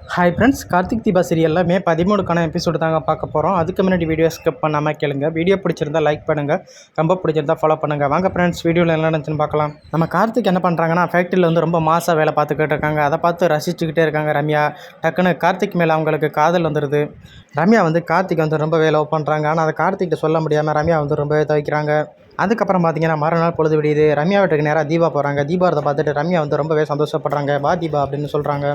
Hi friends Karthik Deepa சீரியலில் மே பதிமூணுக்கான episode தாங்க பார்க்க போகிறோம் அதுக்கு முன்னாடி வீடியோ ஸ்கிப் பண்ணாமல் கேளுங்க. வீடியோ பிடிச்சிருந்தா லைக் பண்ணுங்கள் ரொம்ப பிடிச்சிருந்தா ஃபாலோ பண்ணுங்கள் வாங்க ஃப்ரெண்ட்ஸ் வீடியோவில் என்ன நடந்துச்சுன்னு பார்க்கலாம். நம்ம கார்த்திக் என்ன பண்ணுறாங்கன்னா ஃபேக்ட்ரியில் வந்து ரொம்ப மாசாக வேலை பார்த்துக்கிட்டு இருக்காங்க. அதை பார்த்து ரசிச்சுக்கிட்டே இருக்காங்க ரம்யா. டக்குன்னு கார்த்திக் மேலே அவங்களுக்கு காதல் வந்துடுது ரம்யா வந்து கார்த்திக் வந்து ரொம்பவே லவ் பண்ணுறாங்க ஆனால் அதை கார்த்திக்கிட்ட சொல்ல முடியாமல் ரம்யா வந்து ரொம்பவே துவைக்கிறாங்க. அதுக்கப்புறம் பார்த்தீங்கன்னா மறுநாள் பொழுது விடியுது. ரம்யா வீட்டுக்கு நேராக தீபா போகிறாங்க தீபாரத்தை அதை பார்த்துட்டு ரம்யா வந்து ரொம்பவே சந்தோஷப்படுறாங்க. வா தீபா அப்படின்னு சொல்கிறாங்க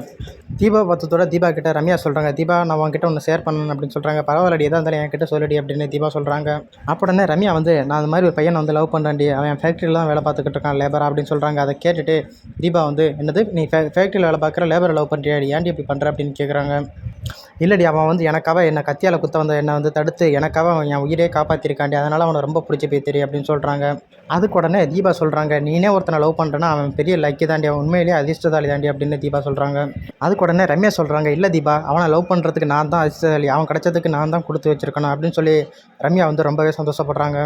தீபா பார்த்ததோட தீபா கிட்ட ரம்யா சொல்கிறாங்க தீபா நான் உங்ககிட்ட ஒன்று ஷேர் பண்ணணும் அப்படின்னு சொல்கிறாங்க பரவாயில்லடி எதாக இருந்தாலும் என்கிட்ட சொல்லடி அப்படின்னு தீபா சொல்கிறாங்க அப்படின்னே ரம்யா வந்து நான் அந்த மாதிரி ஒரு பையனை வந்து லவ் பண்ணுறேன்டி அவன் ஃபேக்ட்ரியில் தான் வேலை பார்த்துக்கிட்டு இருக்கான் லேபர் அப்படின்னு சொல்கிறாங்க அதை கேட்டுட்டு தீபா வந்து என்னது நீ ஃபே ஃபேக்ட்ரியில் வேலை பார்க்குற லேபரை லவ் பண்ணுறியா ஏன்டி இப்படி பண்ணுற அப்படின்னு கேட்குறாங்க இல்லடி அவன் வந்து எனக்காக என்னை கத்தியால் குத்த வந்த என்னை வந்து தடுத்து எனக்காக அவன் என் உயிரே காப்பாற்றிருக்காண்டி அதனால் அவனை ரொம்ப பிடிச்சி போய் தெரியும் அப்படின்னு சொல்கிறாங்க அதுக்கு உடனே தீபா சொல்கிறாங்க நீனே ஒருத்தனை லவ் பண்ணுறேன்னா அவன் பெரிய லக்கி தாண்டி அவன் உண்மையிலேயே அதிர்ஷ்டசாலி தாண்டி அப்படின்னு தீபா சொல்கிறாங்க அதுக்கு உடனே ரம்யா சொல்கிறாங்க இல்லை தீபா அவனை லவ் பண்ணுறதுக்கு நான் தான் அதிர்ஷ்டசாலி அவன் கிடச்சதுக்கு நான் தான் கொடுத்து வச்சிருக்கணும் அப்படின்னு சொல்லி ரம்யா வந்து ரொம்பவே சந்தோஷப்படுறாங்க.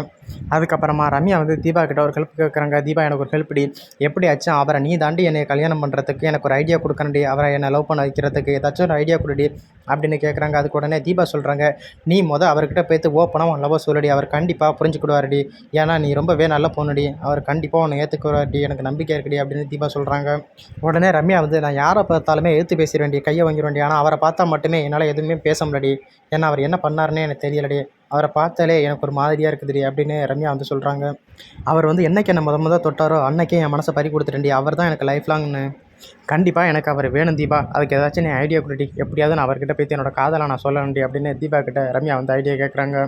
அதுக்கப்புறமா ரம்யா வந்து தீபா கிட்ட ஒரு ஹெல்ப் கேட்குறாங்க தீபா எனக்கு ஒரு ஹெல்ப் டி எப்படி ஆச்சும் அவரை நீ தாண்டி என்னை கல்யாணம் பண்ணுறதுக்கு எனக்கு ஒரு ஐடியா கொடுக்கணுடி அவரை என்னை லவ் பண்ண வைக்கிறதுக்கு ஏதாச்சும் ஒரு ஐடியா கொடுடி அப்படின்னு கேட்குறாங்க அதுக்கு உடனே தீபா சொல்கிறாங்க நீ மொதல் அவர்கிட்ட போய்த்து ஓப்பனாக உன் லவ்வை சொல்லுடி. அவர் கண்டிப்பாக புரிஞ்சுக்கிடுவாருடி. ஏன்னா நீ ரொம்பவே நல்ல பொண்ணுடி. அவர் கண்டிப்பாக உன்னை ஏற்றுக்குவாருடி எனக்கு நம்பிக்கை இருக்குடி அப்படின்னு தீபா சொல்கிறாங்க உடனே ரம்யா வந்து நான் யாரை பார்த்தாலுமே எடுத்து பேசிடுவேன்டி கையை வாங்கிட வேண்டிய ஆனால் அவரை பார்த்தா மட்டுமே என்னால் எதுவுமே பேச முடியலடி. ஏன்னா அவர் என்ன பண்ணாருன்னே எனக்கு தெரியலடி. அவரை பார்த்தாலே எனக்கு ஒரு மாதிரியாக இருக்குதுடி அப்படின்னு ரம்யா வந்து சொல்கிறாங்க அவர் வந்து என்னைக்கு என்ன முத முத தொட்டாரோ அன்னைக்கே என் மனசை பறி கொடுத்துட்டேன்டி. அவர் தான் எனக்கு லைஃப் லாங்னு கண்டிப்பாக எனக்கு அவர் வேணும் தீபா. அதுக்கு ஏதாச்சும் நீ ஐடியா கொடுடி. எப்படியாவது நான் அவர்கிட்ட போய் என்னோட காதலை நான் சொல்ல வேண்டிய அப்படின்னு தீபா கிட்ட ரம்யா வந்து ஐடியா கேட்குறாங்க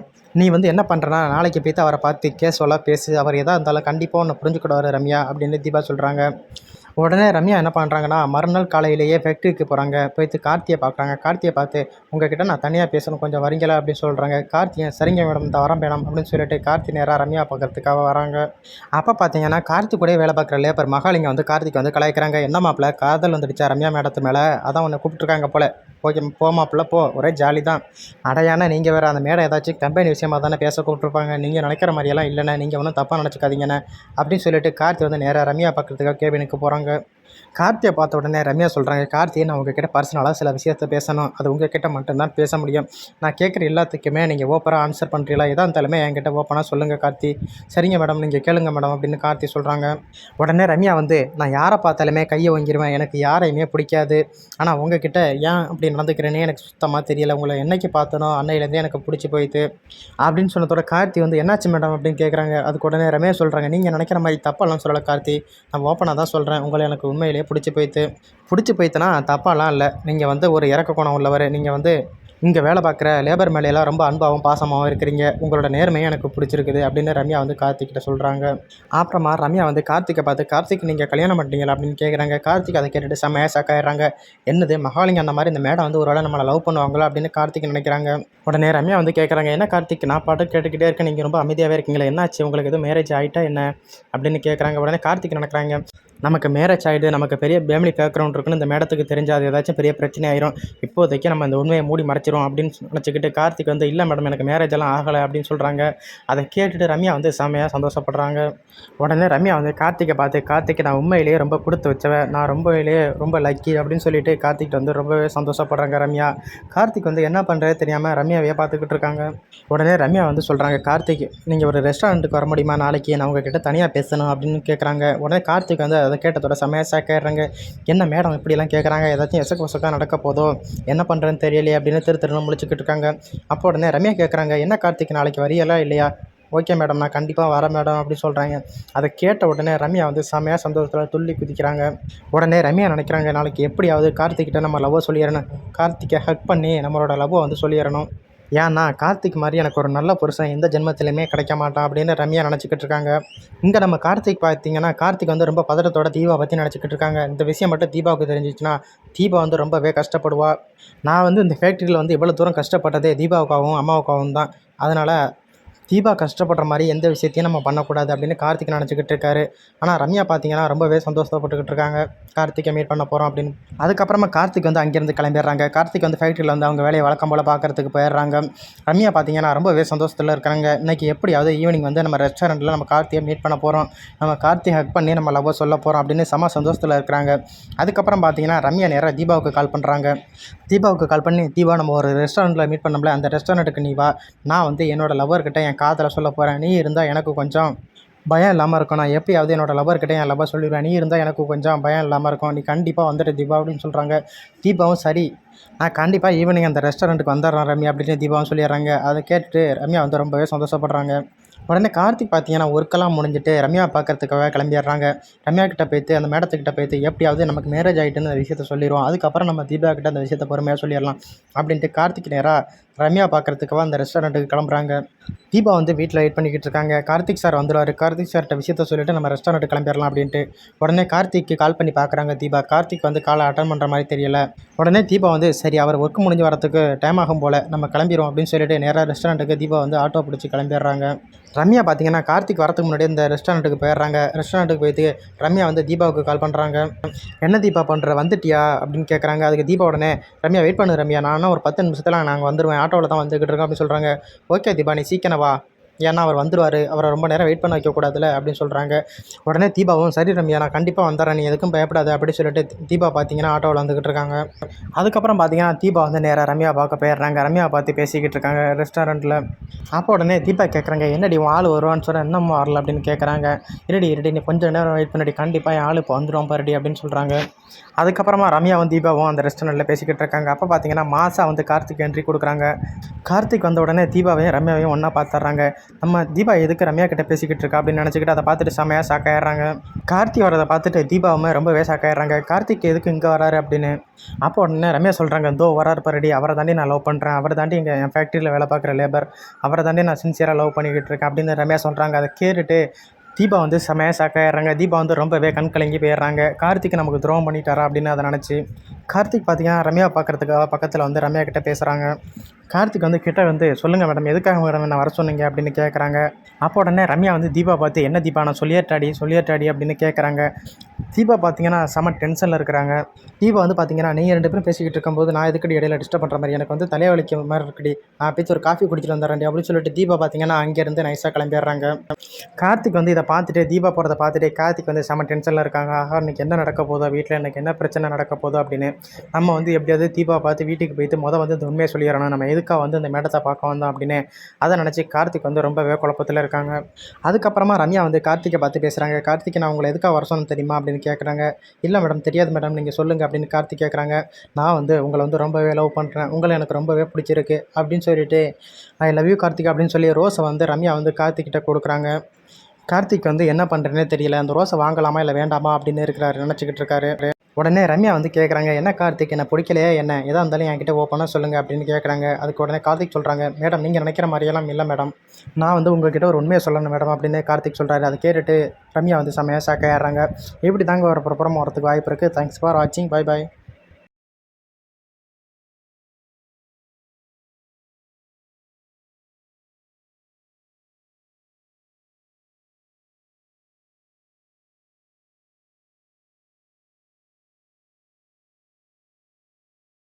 நீ வந்து என்ன பண்ணுறனா நாளைக்கு போய்த்து அவரை பார்த்து கேஸோலாம் பேசு. அவர் எதாக இருந்தாலும் கண்டிப்பாக ஒன்று புரிஞ்சுக்கிடுவார் ரம்யா அப்படின்னு தீபா சொல்கிறாங்க உடனே ரம்யா என்ன பண்ணுறாங்கன்னா மறுநாள் காலையிலேயே ஃபேக்ட்ரிக்கு போகிறாங்க போய்த்து கார்த்தியை பார்க்குறாங்க. கார்த்தியை பார்த்து உங்ககிட்ட நான் தனியாக பேசணும். கொஞ்சம் வரீங்களா? அப்படின்னு சொல்கிறாங்க கார்த்தியை சரிங்க மேடம். இந்த வரம் மேடம் அப்படின்னு சொல்லிட்டு கார்த்தி நேராக ரம்யா பார்க்குறதுக்காக வராங்க. அப்போ பார்த்தீங்கன்னா கார்த்தி கூட வேலை பார்க்குற லேபர் மகாலிங்க வந்து கார்த்திக் வந்து கலாய்க்கிறாங்க. என்ன மாப்பிள்ள? காதல் வந்துடுச்சா ரம்யா மேடத்து மேலே? அதான் உன்னை கூப்பிட்ருக்காங்க போல். ஓகே போமாப்பிள்ள போ. ஒரே ஜாலி தான் அடையானா நீங்கள் வேறு அந்த மேடம் ஏதாச்சும் கம்பெனி விஷயமா தானே பேச கூப்பிட்ருப்பாங்க நீங்கள் நினைக்கிற மாதிரியெல்லாம் இல்லைண்ணே. நீங்கள் ஒன்றும் தப்பாக நினச்சிக்காதீங்கண்ணே. அப்படின்னு சொல்லிட்டு கார்த்தி வந்து நேராக ரம்யா பார்க்குறதுக்காக கேபினுக்கு போகிறாங்க கார்த்தியை பார்த்த உடனே ரம்யா சொல்கிறாங்க கார்த்தியை நான் உங்ககிட்ட பர்சனலாக சில விஷயத்த பேசணும். அது உங்ககிட்ட மட்டும்தான் பேச முடியும். நான் கேட்குற எல்லாத்துக்குமே நீங்கள் ஓப்பராக ஆன்சர் பண்ணுறீங்களா எதாக இருந்தாலுமே என்கிட்ட ஓப்பனாக சொல்லுங்கள் கார்த்தி. சரிங்க மேடம் நீங்கள் கேளுங்க மேடம் அப்படின்னு கார்த்தி சொல்கிறாங்க உடனே ரம்யா வந்து நான் யாரை பார்த்தாலுமே கையை வாங்கிடுவேன் எனக்கு யாரையுமே பிடிக்காது. ஆனால் உங்ககிட்ட ஏன் அப்படி நடந்துக்கிறேனே எனக்கு சுத்தமாக தெரியல. உங்களை என்னைக்கு பார்த்தனோ அன்னையிலேருந்தே எனக்கு பிடிச்சி போயிட்டு அப்படின்னு சொன்னதோட கார்த்தி வந்து என்னாச்சு மேடம்? அப்படின்னு கேட்குறாங்க அதுக்கு உடனே ரம்யா சொல்கிறாங்க நீங்கள் நினைக்கிற மாதிரி தப்பெல்லாம் சொல்லலை கார்த்தி. நான் ஓப்பனாக தான் சொல்கிறேன் உங்களை எனக்கு உண்மை உண்மையிலேயே பிடிச்சி போயிட்டு பிடிச்சி போயிட்டுனா தப்பாலாம் இல்லை. நீங்கள் வந்து ஒரு இறக்க குணம் உள்ளவர். நீங்கள் வந்து இங்கே வேலை பார்க்குற லேபர் மேலையெல்லாம் ரொம்ப அன்பாகவும் பாசமாகவும் இருக்கிறீங்க. உங்களோட நேர்மையும் எனக்கு பிடிச்சிருக்குது அப்படின்னு ரம்யா வந்து கார்த்திக்கிட்ட சொல்கிறாங்க அப்புறமா ரம்யா வந்து கார்த்திகை பார்த்து கார்த்திக் நீங்கள் கல்யாணம் பண்ணிட்டீங்களா? அப்படின்னு கேட்குறாங்க கார்த்திக் அதை கேட்டுட்டு செம்மையாக ஷாக்காயிடுறாங்க என்னது மகாலிங்க அந்த மாதிரி இந்த மேடம் வந்து ஒரு வேளை நம்மளை லவ் பண்ணுவாங்களோ? அப்படின்னு கார்த்திக் நினைக்கிறாங்க. உடனே ரம்யா வந்து கேட்குறாங்க என்ன கார்த்திக் நான் பாட்டு கேட்டுக்கிட்டே இருக்கேன். நீங்கள் ரொம்ப அமைதியாகவே இருக்கீங்களா. என்னாச்சு? உங்களுக்கு எதுவும் மேரேஜ் ஆகிட்டா என்ன? அப்படின்னு கேட்குறாங்க உடனே கார்த்திக் நினைக்கிறாங்க நமக்கு மேரேஜ் ஆகிடுது நமக்கு பெரிய ஃபேமிலி பேக்ரவுண்ட் இருக்குன்னு இந்த மேடத்துக்கு தெரிஞ்சால் அது ஏதாச்சும் பெரிய பிரச்சனை ஆயிரும் இப்போதைக்கு நம்ம இந்த உண்மையை மூடி மறைச்சிரும் அப்படின்னு நினச்சிக்கிட்டு கார்த்திக் வந்து இல்லை மேடம் எனக்கு மேரேஜ் எல்லாம் ஆகலை அப்படின்னு சொல்கிறாங்க அதை கேட்டுட்டு ரம்யா வந்து செம்மையாக சந்தோஷப்படுறாங்க. உடனே ரம்யா வந்து கார்த்திகை பார்த்து கார்த்திக் நான் உண்மையிலேயே ரொம்ப கொடுத்து வச்சவன் நான் ரொம்பவிலேயே ரொம்ப லக்கி அப்படின்னு சொல்லிட்டு கார்த்திக் வந்து ரொம்பவே சந்தோஷப்படுறாங்க ரம்யா. கார்த்திக் வந்து என்ன பண்ணுறது தெரியாமல் ரம்யாவையே பார்த்துக்கிட்டு இருக்காங்க. உடனே ரம்யா வந்து சொல்கிறாங்க கார்த்திக் நீங்கள் ஒரு ரெஸ்டாரண்ட்டுக்கு வர முடியுமா? நாளைக்கு நான் உங்ககிட்ட தனியாக பேசணும் அப்படின்னு கேட்குறாங்க உடனே கார்த்திக் வந்து அதை கேட்டதோட செமையாக சேக்காயிடுறாங்க என்ன மேடம் இப்படிலாம் கேட்குறாங்க ஏதாச்சும் எசக்கு வசக்காக நடக்க போதோ? என்ன பண்ணுறேன்னு தெரியலையே அப்படின்னு திரு திருன்னு முடிச்சுக்கிட்டு இருக்காங்க. அப்போ உடனே ரம்யா கேட்குறாங்க என்ன கார்த்திக் நாளைக்கு வரியலா இல்லையா? ஓகே மேடம் நான் கண்டிப்பாக வரேன் மேடம் அப்படின்னு சொல்கிறாங்க அதை கேட்ட உடனே ரம்யா வந்து செமையாக சந்தோஷத்தில் துள்ளி குதிக்கிறாங்க. உடனே ரம்யா நினைக்கிறாங்க நாளைக்கு எப்படியாவது கார்த்திக்கிட்ட நம்ம லவ்வை சொல்லிடணும். கார்த்திகை ஹக் பண்ணி நம்மளோட லவ்வை வந்து சொல்லிடணும். ஏன்னா கார்த்திக் மாதிரி எனக்கு ஒரு நல்ல புருஷன் எந்த ஜென்மத்திலையுமே கிடைக்க மாட்டான் அப்படின்னு ரம்யா நினச்சிக்கிட்டு இருக்காங்க. இங்கே நம்ம கார்த்திக் பார்த்தீங்கன்னா கார்த்திக் வந்து ரொம்ப பதட்டத்தோட தீபா பற்றி நினச்சிக்கிட்டு இருக்காங்க. இந்த விஷயம் மட்டும் தீபாவுக்கு தெரிஞ்சிச்சுன்னா தீபா வந்து ரொம்பவே கஷ்டப்படுவா. நான் வந்து இந்த ஃபேக்ட்ரியில் வந்து இவ்வளோ தூரம் கஷ்டப்பட்டதே தீபாவுக்காகவும் அம்மாவுக்காகவும் தான். அதனால் தீபா கஷ்டப்படுற மாதிரி எந்த விஷயத்தையும் நம்ம பண்ணக்கூடாது அப்படின்னு கார்த்திக் நினச்சிக்கிட்டு இருக்காரு. ஆனால் ரம்யா பார்த்தீங்கன்னா ரொம்பவே சந்தோஷப்பட்டுக்கிட்டு இருக்காங்க. கார்த்திகை மீட் பண்ண போகிறோம் அப்படின்னு. அதுக்கப்புறமா கார்த்திக் வந்து அங்கேருந்து கிளம்பிடுறாங்க. கார்த்திக் வந்து ஃபேக்ட்ரியில் வந்து அவங்க வேலையை வழக்கம் போல் பார்க்கறதுக்கு போயிடுறாங்க. ரம்யா பார்த்தீங்கன்னா ரொம்பவே சந்தோஷத்தில் இருக்கிறாங்க இன்றைக்கி எப்படியாவது ஈவினிங் வந்து நம்ம ரெஸ்டாரண்ட்டில் நம்ம கார்த்தியை மீட் பண்ண போகிறோம் நம்ம கார்த்திகை ஹக் பண்ணி நம்ம லவ்வை சொல்ல போகிறோம் அப்படின்னு செம சந்தோஷத்தில் இருக்கிறாங்க அதுக்கப்புறம் பார்த்தீங்கன்னா ரம்யா நேராக தீபாவுக்கு கால் பண்ணுறாங்க தீபாவுக்கு கால் பண்ணி தீபா நம்ம ஒரு ரெஸ்டாரண்ட்டில் மீட் பண்ணோம்ல. அந்த ரெஸ்டாரண்ட்டுக்கு நீ வா. நான் வந்து என்னோடய லவ்வர்கிட்ட என் காதில் சொல்ல போகிறேன் நீ இருந்தால் எனக்கு கொஞ்சம் பயம் இல்லாமல் இருக்கும். நான் எப்பயாவது என்னோடய லவர்கிட்ட என் லவ்வாக சொல்லிடுவேன். நீ இருந்தால் எனக்கு கொஞ்சம் பயம் இல்லாமல் இருக்கும். நீ கண்டிப்பாக வந்துட்டு தீபா அப்படின்னு சொல்கிறாங்க தீபாவும் சரி. நான் கண்டிப்பாக ஈவினிங் அந்த ரெஸ்டாரண்ட்டுக்கு வந்துடுறேன் ரம்யா அப்படின்னு தீபாவும் சொல்லிடுறாங்க. அதை கேட்டுட்டு ரம்யா வந்து ரொம்பவே சந்தோஷப்படுறாங்க. உடனே கார்த்திக் பார்த்தீங்கன்னா ஒர்க்கெல்லாம் முடிஞ்சுட்டு ரம்யா பார்க்கறதுக்காக கிளம்பிடுறாங்க. ரம்யா கிட்ட போயிட்டு அந்த மேடத்துக்கிட்ட போயிட்டு எப்படியாவது நமக்கு மேரேஜ் ஆகிட்டுன்னு அந்த விஷயத்த சொல்லிடுவோம். அதுக்கப்புறம் நம்ம தீபா கிட்ட அந்த விஷயத்த பொறுமையாக சொல்லிடலாம் அப்படின்ட்டு கார்த்திக் நேராக ரம்யா பார்க்கறதுக்காக அந்த ரெஸ்டாரண்ட்டுக்கு கிளம்புறாங்க. தீபா வந்து வீட்டில் வெயிட் பண்ணிக்கிட்டு இருக்காங்க. கார்த்திக் சார் வந்துடுவார் கார்த்திக் சார்கிட்ட விஷயத்த சொல்லிட்டு நம்ம ரெஸ்டாரண்ட்டுக்கு கிளம்பிடலாம் அப்படின்ட்டு உடனே கார்த்திக்கு கால் பண்ணி பார்க்குறாங்க தீபா. கார்த்திக் வந்து காலை அட்டன் பண்ணுற மாதிரி தெரியல. உடனே தீபா வந்து சரி அவர் ஒர்க் முடிஞ்சு வரத்துக்கு டைம் ஆகும் போல் நம்ம கிளம்பிடுவோம் அப்படின்னு சொல்லிட்டு நேராக ரெஸ்டாரண்ட்டுக்கு தீபா வந்து ஆட்டோ பிடிச்சி கிளம்பிடுறாங்க. ரம்யா பார்த்தீங்கன்னா கார்த்திக் வரதுக்கு முன்னாடி இந்த ரெஸ்டாரண்ட்டுக்கு போயிடுறாங்க. ரெஸ்டாரண்ட்டுக்கு போயிட்டு ரம்யா வந்து தீபாவுக்கு கால் பண்ணுறாங்க என்ன தீபா பண்ணுற வந்துட்டியா? அப்படின்னு கேட்குறாங்க அதுக்கு தீபா உடனே ரம்யா வெயிட் பண்ணு ரம்யா. நான் ஒரு பத்து நிமிஷத்தில் நாங்கள் வந்துடுவேன் ஆட்டோவில் தான் வந்துக்கிட்டு இருக்கோம் அப்படின்னு சொல்கிறாங்க ஓகே தீபா நீ சீக்கிரம் வா. ஏன்னா அவர் வந்துடுவார் அவரை ரொம்ப நேரம் வெயிட் பண்ண வைக்கக்கூடாதுல அப்படின்னு சொல்கிறாங்க உடனே தீபாவும் சரி ரம்யா நான் கண்டிப்பாக வந்துடுறேன் நீ எதுக்கும் பயப்படாது அப்படின்னு சொல்லிட்டு தீபா பார்த்தீங்கன்னா ஆட்டோவில் வந்துக்கிட்டு இருக்காங்க. அதுக்கப்புறம் பார்த்தீங்கன்னா தீபா வந்து நேராக ரம்யா பார்க்க போயிடுறாங்க. ரம்யா பார்த்து பேசிக்கிட்டு இருக்காங்க ரெஸ்டாரண்ட்டில் அப்போ உடனே தீபா கேட்குறாங்க என்னடி உன் ஆள் வருவான்னு சொன்னால் இன்னமும் வரல அப்படின்னு கேட்குறாங்க இருடி இருடி நீ கொஞ்சம் நேரம் வெயிட் பண்ணடி கண்டிப்பாக என் ஆள் இப்போ வந்துடும் பாருடி அப்படின்னு சொல்கிறாங்க அதுக்கப்புறமா ரம்யாவும் தீபாவும் அந்த ரெஸ்டாரண்ட்டில் பேசிக்கிட்டு இருக்காங்க. அப்போ பார்த்தீங்கன்னா மாசா வந்து கார்த்திக் என்ட்ரி கொடுக்குறாங்க. கார்த்திக் வந்த உடனே தீபாவையும் ரம்யாவையும் ஒன்றா பார்த்துட்றாங்க நம்ம தீபா எதுக்கு ரம்யா கிட்ட பேசிக்கிட்டு இருக்கா அப்படின்னு நினச்சிக்கிட்டு அதை பார்த்துட்டு செமையாக சாக்காயிடுறாங்க கார்த்தி வரதை பார்த்துட்டு தீபாவும் ரொம்பவே ஷாக்காயிடுறாங்க கார்த்திக் எதுக்கு இங்கே வராரு அப்படின்னு. அப்போ உடனே ரம்யா சொல்கிறாங்க தோ வராரு பரடி அவரை தாண்டி நான் லவ் பண்ணுறேன் அவரை தாண்டி இங்கே என் ஃபேக்ட்ரியில் வேலை பார்க்குற லேபர் அவரை தாண்டி நான் சின்சியராக லவ் பண்ணிக்கிட்டு இருக்கேன். அப்படின்னு ரம்யா சொல்கிறாங்க அதை கேட்டுட்டு தீபா வந்து செமையாக சாக்காயிடுறாங்க தீபா வந்து ரொம்பவே கண் கலங்கி போயிடுறாங்க. கார்த்திக் நமக்கு துரோகம் பண்ணிட்டாரா அப்படின்னு அதை நினச்சி கார்த்திக் பார்த்தீங்கன்னா ரம்யா பார்க்குறதுக்காக பக்கத்தில் வந்து ரம்யா கிட்டே பேசுகிறாங்க கார்த்திக் வந்து கிட்ட வந்து சொல்லுங்கள் மேடம் எதுக்காக மேடம் என்ன வர சொன்னீங்க? அப்படின்னு கேட்குறாங்க அப்போ உடனே ரம்யா வந்து தீபா பார்த்து என்ன தீபா நான் சொல்லியாட்டாடி சொல்லியாட்டாடி அப்படின்னு கேட்குறாங்க தீபா பார்த்தீங்கன்னா செம டென்ஷனில் இருக்கிறாங்க. தீபா வந்து பார்த்தீங்கன்னா நீங்கள் ரெண்டு பேரும் பேசிக்கிட்டு இருக்கும்போது நான் எதுக்கடி இடையில டிஸ்டர்ப் பண்ணுற மாதிரி? எனக்கு வந்து தலைவலிக்க மாதிரி இருக்குடி. நான் பேச்சு ஒரு காஃபி குடிச்சிட்டு வந்துடுறேன் அப்படின்னு சொல்லிட்டு தீபா பார்த்தீங்கன்னா அங்கேருந்து நைஸாக கிளம்பிடுறாங்க. கார்த்திக் வந்து இதை பார்த்துட்டு தீபா போகிறத பார்த்துட்டு கார்த்திக் வந்து செம டென்ஷனில் இருக்காங்க. ஆஹா இன்னைக்கு என்ன நடக்க போதோ வீட்டில் எனக்கு என்ன பிரச்சனை நடக்க போதோ அப்படின்னு நம்ம வந்து எப்படியாவது தீபா பார்த்து வீட்டுக்கு போயிட்டு மொதல் வந்து இந்த உண்மையை சொல்லிடணும். நம்ம எதுக்காக வந்து இந்த மேடத்தை பார்க்க வந்தோம் அப்படின்னு அதை நினச்சி கார்த்திக் வந்து ரொம்பவே குழப்பத்தில் இருக்காங்க. அதுக்கப்புறமா ரம்யா வந்து கார்த்திகை பார்த்து பேசுகிறாங்க கார்த்திகை நான் உங்களை எதுக்காக வர சொன்னேன் தெரியுமா அப்படின்னு கேட்குறாங்க இல்லை மேடம் தெரியாது மேடம் நீங்கள் சொல்லுங்கள் அப்படின்னு கார்த்திக் கேட்குறாங்க நான் வந்து உங்களை வந்து ரொம்பவே லவ் பண்ணுறேன் உங்களை எனக்கு ரொம்பவே பிடிச்சிருக்கு அப்படின்னு சொல்லிட்டு ஐ லவ் யூ கார்த்திக் அப்படின்னு சொல்லி ரோஸை வந்து ரம்யா வந்து கார்த்திக்கிட்ட கொடுக்குறாங்க. கார்த்திக் வந்து என்ன பண்ணுறேனே தெரியல. அந்த ரோஸை வாங்கலாமா இல்லை வேண்டாமா அப்படின்னு இருக்கிறாரு நினச்சிக்கிட்டு இருக்காரு. உடனே ரம்யா வந்து கேட்குறாங்க என்ன கார்த்திக்? என்ன பிடிக்கலையே? என்ன? எதாக இருந்தாலும் என்கிட்ட ஓப்பனாக சொல்லுங்கள் அப்படின்னு கேட்குறாங்க அதுக்கு உடனே கார்த்திக் சொல்கிறாங்க மேடம் நீங்கள் நினைக்கிற மாதிரியெல்லாம் இல்லை மேடம். நான் வந்து உங்ககிட்ட ஒரு உண்மையை சொல்லணும் மேடம் அப்படின்னு கார்த்திக் சொல்கிறாரு அதை கேட்டுட்டு ரம்யா வந்து செம்மையாக சாக்கையாடுறாங்க எப்படி தாங்க ஒரு பிரபுரம் வரதுக்கு வாய்ப்பு இருக்குது தேங்க்ஸ் ஃபார் வாட்சிங் பாய் பாய்